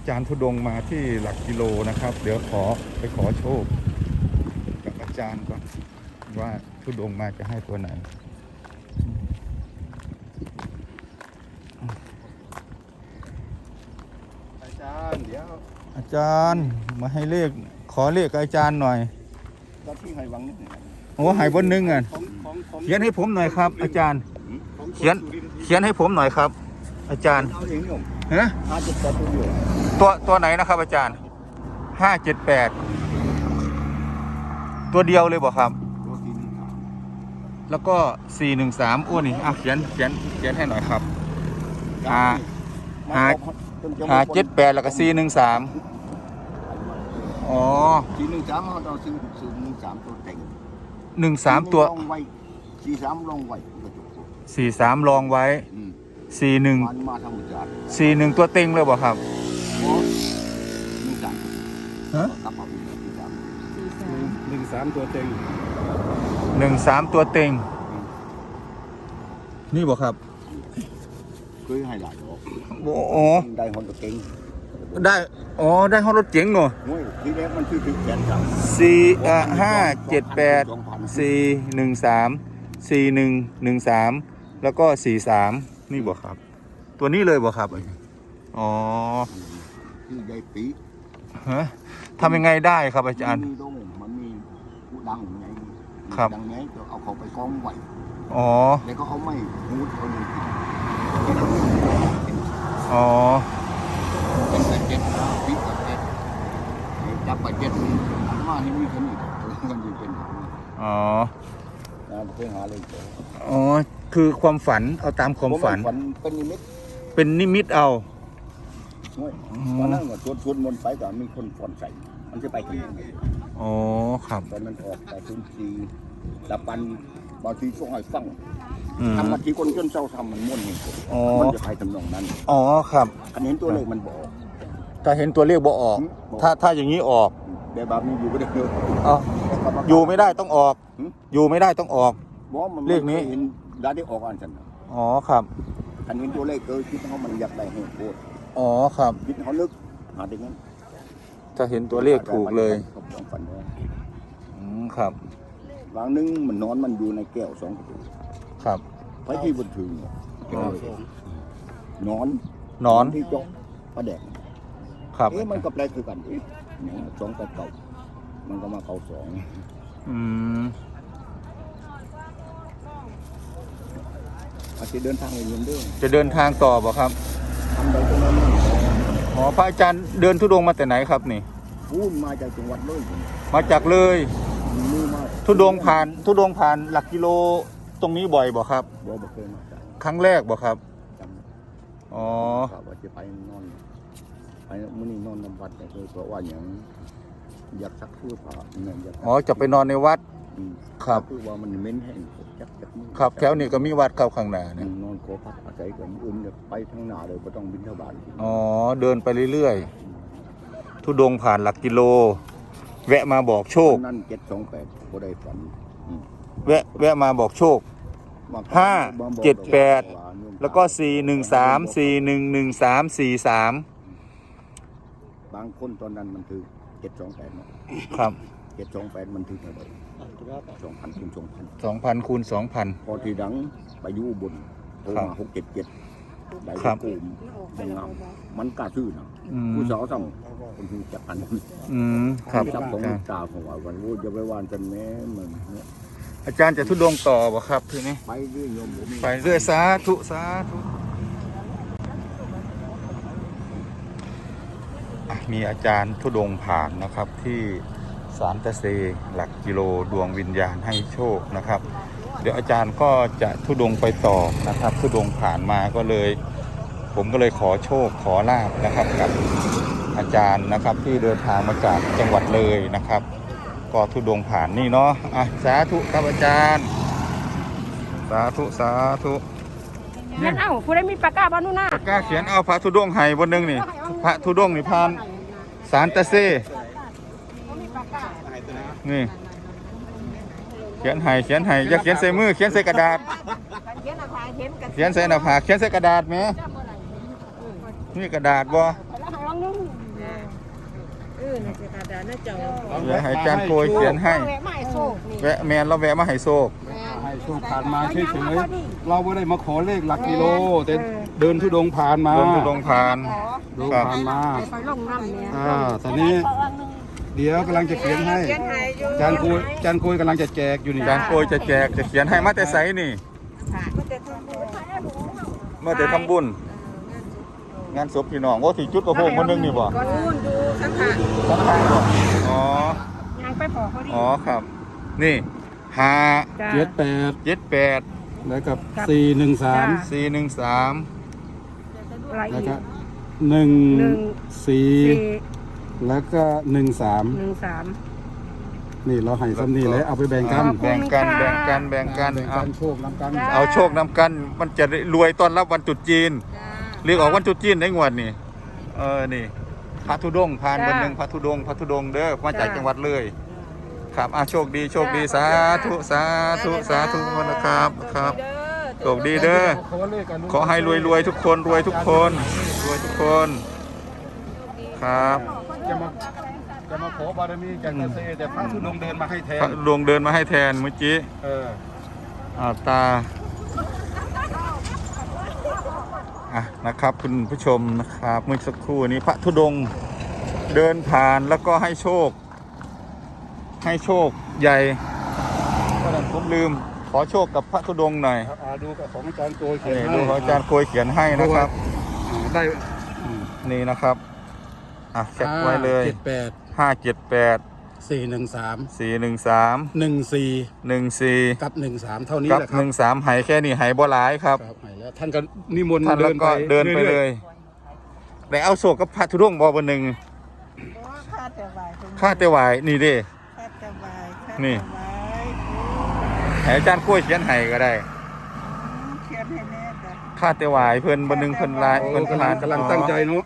อาจารย์ทุดงค์มาที่หลักกิโลนะครับ เดี๋ยวขอไปขอโชค กับอาจารย์ก่อนว่าทุดงค์มาจะให้ตัวไหนอาจารย์เดี๋ยวอาจารย์มาให้เลขขอเลขกับอาจารย์หน่อยก็ที่ให้วังนิดหนึ่งโอ้หายบนหนึงอะของของของเขียนให้ผมหน่อยครับ อาจารย์ ของเขียนเขียนให้ผมหน่อยครับ อาจารย์ เอาเองโยมฮะห้าเจ็ดแปดตัวอยู่ ตัวตัวไหนนะครับ อาจารย์ห้าเจ็ดแปดตัวเดียวเลยบอกครับ ตัวที่นี่ครับแล้วก็สี่หนึ่งสามอ้วนนี่อะเขียนเขียนเขียนให้หน่อยครับห้ามาห้าขอจนจะห้าเจ็ดแปดแล้วก็สี่หนึ่งสามอ๋อสี่หนึ่งสามเขาเอาซื้อซื้อหนึ่งสามตัวเต็งหนึ่งสามตัวลองไว้สี่สามลองไว้กระจกตัวสี่สามลองไว้อืมสี่หนึ่งมันมาธรรมชาติสี่หนึ่งตัวเต็งเลยบอกครับโอ้ห นึ่งสามฮะกลับมาเป็นหนึ่งสามหนึ่งสามตัวเต็งหนึ่งสามตัวเต็ง นี่บอกครับเคยให้หลายดอกโอ้ได้คนตัวเก่งได้อ๋อได้ห้องรถเจ๋งหน่อยโอ้ยทีแรกมันคือถึงแสนสามสี่อะห้าเจ็ดแปดสองพันสี่หนึ่งสามสี่หนึ่งหนึ่งสามแล้วก็สี่สามนี่บอกครับ ตัวนี้เลยบอกครับ อ๋อที่ใหญ่ปีฮะทำยังไงได้ครับอาจารย์ มันมีดงมันมีผู้ดังไงครับ ดังไงก็เอาเขาไปกองไว้อ๋อ แล้วก็เอาไม้หูดคนหนึ่งอ๋อเป็นแต่เจ็ดปีกับเจ็ดจับไปเจ็ดมาที่มีคนอีกมันอยู่เป็นอ๋อเพื่อหาเลยอ๋อ คือความฝันเอาตามความฝันฝันเป็นนิมิต เป็นนิมิตเอา เว้ยตอนนั้นก็ชวนชวนมนต์ไปก็มีคนฝอนใส่ มันจะไปกันยังไงอ๋อครับตอนนั้นออกไปทุนทีตะปันบางทีช่วงให้ฟังอืม ทำมาทีคนจนเศร้าทำมันม่วนนี่อ๋อ มันจะไปทำนองนั้นอ๋อครับคันเห็นตัวเลขมันบอก ถ้าเห็นตัวเลขบ่ออกถ้าถ้าอย่างนี้ออกแต่บาปนี้อยู่ก็ได้เยอะอ๋ออยู่ไม่ได้ต้องออก อยู่ไม่ได้ต้องออก บอกมันเลขนี้เห็นดาได้ออกอันฉันน่ะอ๋อครับคันเห็นตัวเลขเกิดคิดเขามันอยากได้ให้โคตร อ๋อครับคิดเขาลึกหาได้งั้นถ้าเห็นตัวเลขถูกเลยผมลองฝันว่าอืมครับบางนึงมันนอนมันอยู่ในแก้วสองประตูครับไปที่บนถึงเนี่ยอ๋อนอนนอนที่จกประแดกครับเอ๊ะมันก็แปลกคือกันเอ๊ะเนี่ยสองกับเก่ามันก็มาเก่าสองอืมอาจจะเดินทางไปเรียนด้วยจะเดินทางต่อบ่ครับ อ๋อพระอาจารย์เดินทุดงค์มาแต่ไหนครับนี่พูดมาจากจังหวัดเลยผมมาจากเลยมือมาทุดงค์ผ่านทุดงค์ผ่านหลักกิโลตรงนี้บ่อยบ่ครับบอกบอกเคยมาจากครั้งแรกบ่ครับจำอ๋อกะว่าจะไปนอนไปมื้อนี้นอนนำวัดแต่คือเพราะว่าอย่างอยากซักเสื้อผ้าเนี่ยอยากซักอ๋อจะไปนอนในวัด มครับ คือว่ามันเหม็นแห้งจักจักมือครับแถวนี้ก็มีวัดเข้าข้างหน้าอืเนี่ยมนอน ขอพักอาศัยกันอื่นเนี่ยไปทางหน้าเลยก็ต้องบินเท่าบาทอ๋อเดินไปเรื่อยๆทุดงค์ผ่านหลักกิโล แวะมาบอกโชค นั่นเจ็ดสองแปดก็ได้ฝันอืมแวะแวะมาบอกโชคมาห้ามาบอกเจ็ดแปดว่าโยมแล้วก็สี่หนึ่งสามสี่หนึ่งหนึ่งสามสี่สามบางคนตอนนั้นมันถือเจ็ดสองแปดเนาะครับเจ็ดสองแปดมันถือเท่าไหร่สองพันคูณสองพันสองพันคูณสองพันพอทีหลังไปอยู่อุบน โทรครับมาหกเจ็ดเจ็ดได้ครับกูมเป็นงามมันกล้าซื้อนะอืมผู้สาวทำคนที่จับกันอืมครับจับของอาจารย์ตาของว่าวันรู้จะไปวานกันแม่มันเนี่ยอาจารย์จะทุดงค์ต่อบ่ครับทีนี้ ไปเรื่อยโยมผมไปเรื่อยสาธุสาธุอะมีอาจารย์ทุดงค์ผ่านนะครับที่สารตะเซหลักกิโลดวงวิญญาณให้โชคนะครับ เดี๋ยวอาจารย์ก็จะทุดงค์ไปต่อนะครับทุดงค์ผ่านมาก็เลย ผมก็เลยขอโชคขอลาบนะครับกับอาจารย์นะครับที่เดินทางมาจากจังหวัดเลยนะครับ ก็ทุดงค์ผ่านนี่เนาะอะสาธุครับอาจารย์ สาธุสาธุงั้นเอ้าผู้ใดมีปากกาบ้านู่นน่ะกล้าเขียนเอาพระธุดงค์ให้บนหนึงนี่พระธุดงค์นี่พานสารตะเซนี่ เขียนให้เขียนให้อย่าเขียนใส่มือเขียนใส่กระดาษ เขียนเขียนกันเขียนใส่หน้าผากเขียนใส่กระดาษไหมนี่กระดาษบ่แล้วให้ลอนึงจะกระดาษน้าจอเดี๋ยวให้จารย์โกยเขียนให้แวะมาให้โชคนี่แวะแมนเราแวะมาให้โชคให้ช่วงผ่านมาเฉยๆเราไม่ได้มาขอเลขหลักกิโล แต่เดินทุดงผ่านมาเดินทุดงผ่านดูผ่านมาไปลงน้ำเนี่ยอ่าตอนนี้ เดี๋ยวกำลังจะเขียนให้ เขียนให้อยู่จานคุยจานคุยกำลังจะแจกอยู่นี่อาจารย์โกยจะแจกจะเขียนให้มาแต่ไสนี่ค่ะก็จะทำบุญเมื่อแต่ทำบุญ งานศพพี่น้องโอ้ที่จุดกระโพงคนหนึงนี่บ่ก่อนนู่นดูสังขารสังขารบ่อ๋อ ยังไปพอเขาดีอ๋อครับ นี่ห้าจ้าเจ็ดแปดเจ็ดแปดแล้วกับครับสี่หนึ่งสามจ้าสี่หนึ่งสามอะไรแล้วอีก็กหนึ่งหนึ่ง สี่สี่ แล้วก็หนึ่งสามหนึ่งสามนี่เราให้ซ้ำนี่เลยเอาไปแบ่งกันขอบคุณแบ่งกันค่ะแบ่งกันแบ่งกันแบ่งเอากันโชคนำกันจ้าเอาโชคนำกัน มันจะได้รวยต้อนรับวันตรุษจีนเรียกออกวันตรุษจีนได้งวดนี่ เออ นี่ พระธุดงค์ผ่านวันหนึ่งพระธุดงค์พระธุดงค์เด้อ มาจากจังหวัดเลย ครับอะโชคดี โชคดีสาธุสาธุสาธุทุกคนนะครับครับ โชคดีเด้อ ขอเลขกันขอให้รวยรวยๆทุกคน รวยทุกคน รวยทุกคน ครับ จะมาจะมาขอบารมีจากตาเซแต่พระธุดงค์เดินมาให้แทพระนดวงเดินมาให้แทนเมื่อกี้เอออ่าตาอะนะครับคุณผู้ชมนะครับเมื่อสักครู่นี้พระธุดงค์เดินผ่านแล้วก็ให้โชค ให้โชคใหญ่ก็นั้นผมลืม ขอโชคกับพระธุดงค์หน่อยครับอ่าดูกับของอาจารย์โกยเขียนนี่ให้ดูของอาจารย์โกยเขียนให้นะครับอ่าได้อืมนี่นะครับ อะแคปไว้เลยเจ็ดแปดห้าเจ็ดแปดสี่หนึ่งสามสี่หนึ่งสามหนึ่งสี่หนึ่งสี่กับหนึ่งสามเท่านี้กับแหละคหรับนึ่งสามหายแค่นี้หายบ่หลายครับครับให้แล้วท่านก็นิมนต์ท่านแล้วก็เดินไปเลรื่อยได้เอาโศกกับพระธุดงค์บอบนหนึ่งค่าแต่ไหวตรงข้าแต่ไหวายนี่เด้ค่าแต่ไหวค่านี่ แต่ไหวให้อาจารย์กล้วยเขียนให้ก็ได้เขียนให้แน่จ้ะข้าแต่ไหวายเพิ่นบนหนึ่งเพิ่นลายๆโอ้เพิ่นกำลังกำลังตั้งใจเนาะ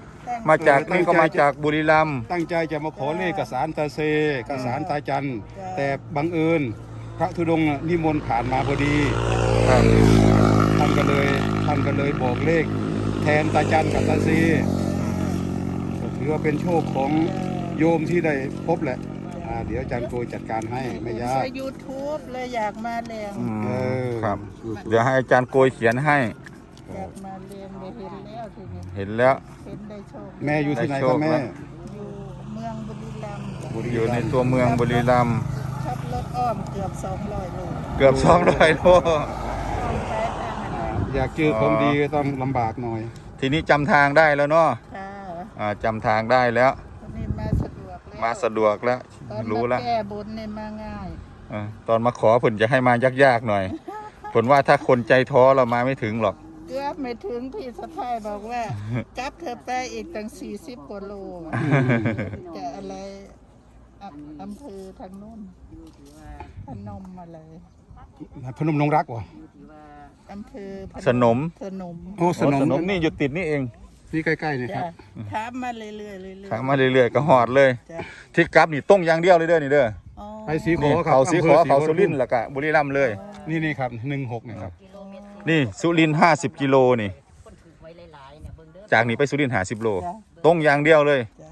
มาจากตั้งนี่ก็ใจมาจากบุรีรัมย์ตั้งใจจะมาขอเลขกับสารตาเซกับสารตาจันแต่บังเอิญพระธุดงค์น่ะนิมนต์ผ่านมาพอดีครับท่านก็เลยท่านก็เลยบอกเลข แทนตาจันกับตาเซก็ถือว่าเป็นโชคของโยมที่ได้พบแหละอ่าเดี๋ยวอาจารย์โกยจัดการให้ไม่ยากใช้ยูทูบเลยอยากมาเรียงอืมเออ ครับ เดี๋ยวให้อาจารย์โกยเขียนให้อยา กมาเรียงได้เห็นแล้วทีนี้เห็นแล้ว เห็นได้โชคแม่อยู่ที่ไหนได้โชครับคแม่แล้ว อยู่เมืองบุรีรัมย์จ้ะบุรีอยู่รัในมย์ตัวเมืองบุรีรัมย์ขับรถอ้อมเกือบ200โลเกือบ200โลอ้อมไปทางอะไรอยากเจอของดีก็ต้องลำบากหน่อย ทีนี้จำทางได้แล้วเนาะค่ะอ่าจำทางได้แล้ว วันนี้มาสะดวกแล้วมาสะดวกแล้ว ตอนรู้มาแล้วแก้บนเนี่ยมาง่ายเออตอนมาขอผลจะให้มายากๆหน่อย ผลว่าถ้าคนใจท้อเรามาไม่ถึงหรอก เกือบไม่ถึงพี่สะพายบอกว่าจับเธอไปอีกตั้ง40กว่าโลอะจะอะไรอะอำเภอทางนู้นพนมอะไรพนมนงรักวะอำเภอพสนม สนมโอ้สโอ้นมสนมนี่อยู่ติดนี่เองนี่ใกล้ๆนี่คจ้ะรับถามมาเรื่อยๆเรื่อยๆขามาเรื่อยๆก็หอดเลยจ้ะที่กลับนี่ต้องอย่างเดียวเลยเด้อนี่เด้ออ๋อไปสีขอนี่ครับเขาสีขอำภเขาสุรินทร์แล้วก็บุรีรัมย์เลย นี่นี่ครับหนึ่งหกนี่ครับ นี่สุรินทร์ห้าสิบกิโลนี่จากนี้ไปสุรินทร์หาสิบโลตรงอย่างเดียวเลยจ้ะ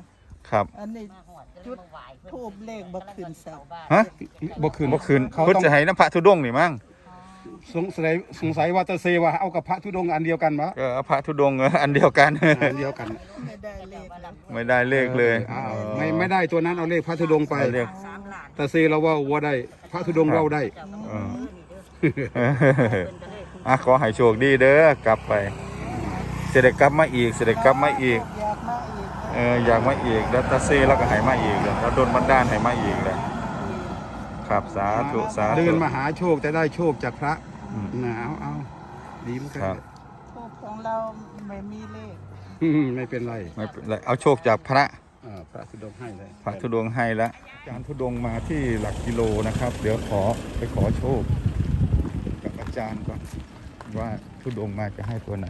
ครับ อันนี้จุดทูบเลขบักขึ้นเสา ฮะ บ่คืนเมื่อคืนเขาเพิ่นต้องจะให้น้ำพระธุดงค์นี่มั้งสงสัยสงสัยว่าตาเซว่าเอากับพระธุดงค์อันเดียวกันมะก็เอาพระธุดงค์อันเดียวกัน อันเดียวกันไม่ได้เลขเลยไม่ได้เลขเลยอ้าวไม่ไม่ได้ตัวนั้นเอาเลขพระธุดงค์ไปเอาเลขตาเซเราว่าว่าได้ พระธุดงค์เราได้เออ อะขอให้โชคดีเด้อกลับไปเสได็จกลับมาอีกเสได็จกลับมาอีกอยากมาอีกเอออยากมาอีกแล้วตาเซ่แล้วก็ใหายมาอีกแล้วแล้วโดนบันดาลใหายมาอีกเลยครับสาธุสาธุเดินมาหาโชคแต่ได้โชคจากพระอืมนะเอาเอาดีเหมือนกันครับทูบของเราไม่มีเลขอืมไม่เป็นไรไม่เป็นไรเอาโชคจากพระอ่าพระธุดงค์ให้เลยพระธุดงค์ให้แล้วอาจารย์ธุดงค์มาที่หลักกิโลนะครับ เดี๋ยวขอไปขอโชคกับอาจารย์ก่อน ว่าธุดงค์มาจะให้ตัวไหน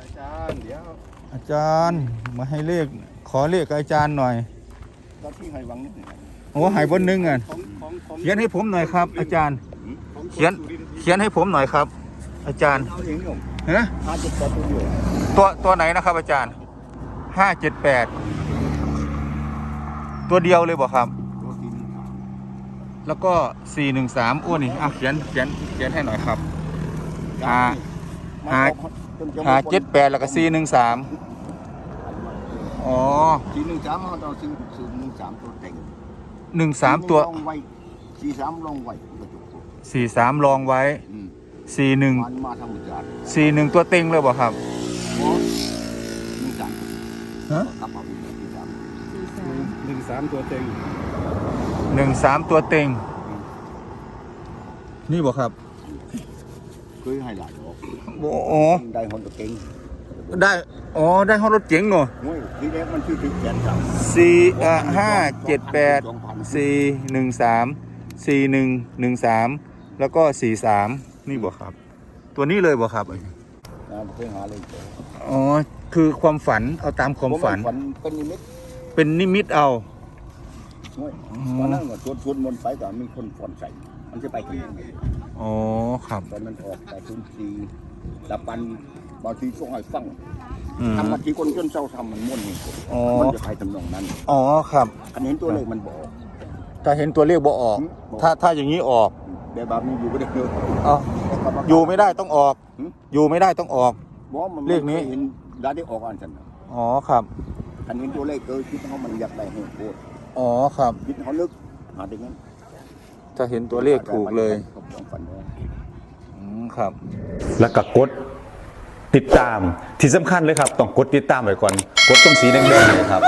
อาจารย์เดี๋ยวอาจารย์มาให้เลขขอเลขกับอาจารย์หน่อยตอนที่ให้วังนิดหนึ่งโอ้ใหายบนหนึงอะของของของเขียนให้ผมหน่อยครับ อาจารย์ ของเขียนสุริทร์เขียนให้ผมหน่อยครับ อาจารย์เอาเองโยมฮะห้าเจ็ดแปดตัวเดียวตัวตัวไหนนะครับ อาจารย์ห้าเจ็ดแปดตัวเดียวเลยบ่ครับ ตัวที่หนึ่งสาม แล้วก็สี่หนึ่งสามอ้วนนี่อะเขียนเขียนเขียนให้หน่อยครับหาหาหาเจ็ดแปดแล้วก็สี่หนึ่งสามอ๋อสี่หนึ่งสามเราต้องซื้อซื้อหนึ่งสามตัวเต็งหนึ่งสามตัวลงไว้สี่สามลงไว้กระจุกตัวสี่สามลองไว้ อืมสี่หนึ่งมันมาทำบุญจารสี่หนึ่งตัวเต็งเลยบ่ครับเพราะหนึ่งสามฮะกลับมาเป็นหนึ่งสามหนึ่งสามตัวเต็ง หนึ่งสามตัวเต็ง นี่บ่ครับเคยให้หลายดอกโอ้ได้คนตัวเก่งได้อ๋อได้ห้องรถเก๋งเนาะโอ้ยทีแรกมันชื่อถึงแสนสามสี่เอ่อห้าเจ็ดแปดสี่หนึ่งสามสี่หนึ่งหนึ่งสามแล้วก็สี่สามนี่บ่ครับ ตัวนี้เลยบ่ครับนะเคยหาเลยเจออ๋อคือความฝันเอาตามความฝันฝันเป็นนิมิตเป็นนิมิตเอา โอ้ยอ๋อตอนนั้นก็ชวนชวนมนต์ไปก็มีคนฝนใส่ มันจะไปกันยังไงอ๋อครับตอนนั้นออกไปทุนทีตะปันบางทีช่วงให้ฟังอืม ทำมาทีคนจนเศร้าทำมันม่วนนี่อ๋อ มันจะไปทำนองนั้นอ๋อครับ อันเห็นตัวเลขมันบอก ถ้าเห็นตัวเลขบ่ออก อืมบอก ถ้าถ้าอย่างนี้ออกแต่บามีอยู่ก็ได้เยอะอ๋ออยู่ไม่ได้ต้องออกหืมอยู่ไม่ได้ต้องออก บอกมันเลขนี้ ไม่เห็นดาได้ออกอันฉันน่ะอ๋อครับ อันเห็นตัวเลขเกิดคิดเขามันอยากได้ให้โคตร อ๋อครับคิดเขาลึกหาได้งั้นถ้าเห็นตัวเลขถูกเลยผมต้องฝันว่าอืมครับ แล้วก็กดติดตามที่สำคัญเลยครับ ต้องกดติดตามไว้ก่อน กดตรงสีแดงๆเนยครับ